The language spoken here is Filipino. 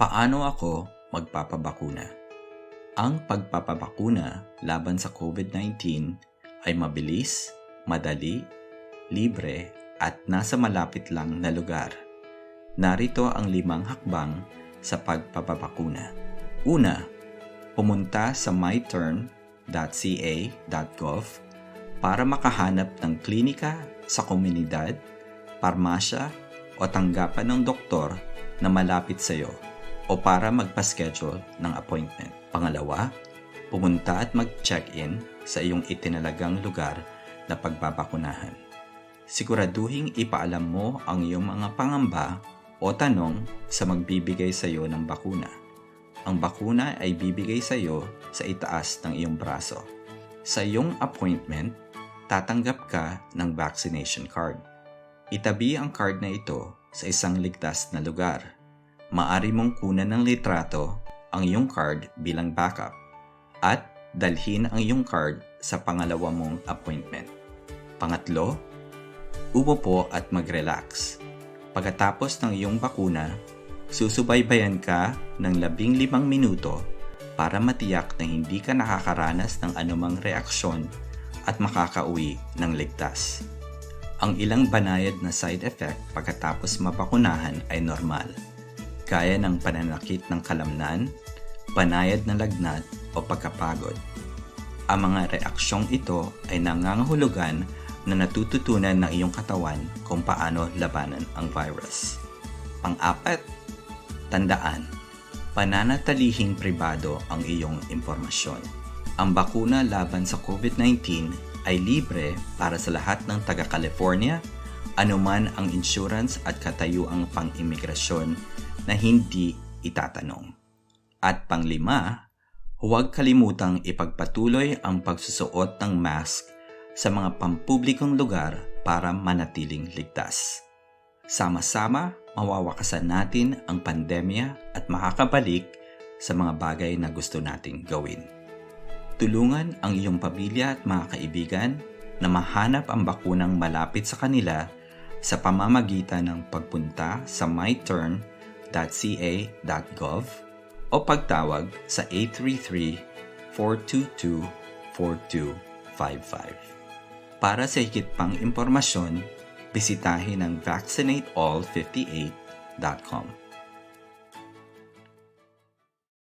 Paano ako magpapabakuna? Ang pagpapabakuna laban sa COVID-19 ay mabilis, madali, libre at nasa malapit lang na lugar. Narito ang limang hakbang sa pagpapabakuna. Una, pumunta sa myturn.ca.gov para makahanap ng klinika sa komunidad, parmasya o tanggapan ng doktor na malapit sa iyo o para magpa-schedule ng appointment. Pangalawa, pumunta at mag-check-in sa iyong itinalagang lugar na pagbabakunahan. Siguraduhing ipaalam mo ang iyong mga pangamba o tanong sa magbibigay sa iyo ng bakuna. Ang bakuna ay bibigay sa iyo sa itaas ng iyong braso. Sa iyong appointment, tatanggap ka ng vaccination card. Itabi ang card na ito sa isang ligtas na lugar. Maari mong kunan ng litrato ang iyong card bilang backup at dalhin ang iyong card sa pangalawa mong appointment. Pangatlo, umupo at mag-relax. Pagkatapos ng iyong bakuna, susubaybayan ka ng labing limang minuto para matiyak na hindi ka nakakaranas ng anumang reaksyon at makakauwi ng ligtas. Ang ilang banayad na side effect pagkatapos mabakunahan ay normal, gaya ng pananakit ng kalamnan, banayad na lagnat o pagkapagod. Ang mga reaksyong ito ay nangangahulugan na natututunan ng iyong katawan kung paano labanan ang virus. Pang-apat, tandaan, pananatalihing pribado ang iyong impormasyon. Ang bakuna laban sa COVID-19 ay libre para sa lahat ng taga-California, anuman ang insurance at katayuang pang-imigrasyon na hindi itatanong. At panglima, huwag kalimutang ipagpatuloy ang pagsusuot ng mask sa mga pampublikong lugar para manatiling ligtas. Sama-sama, mawawakasan natin ang pandemya at makakabalik sa mga bagay na gusto nating gawin. Tulungan ang iyong pamilya at mga kaibigan na mahanap ang bakunang malapit sa kanila sa pamamagitan ng pagpunta sa myturn.ca.gov o pagtawag sa 833-422-4255. Para sa higit pang impormasyon, bisitahin ang vaccinateall58.com.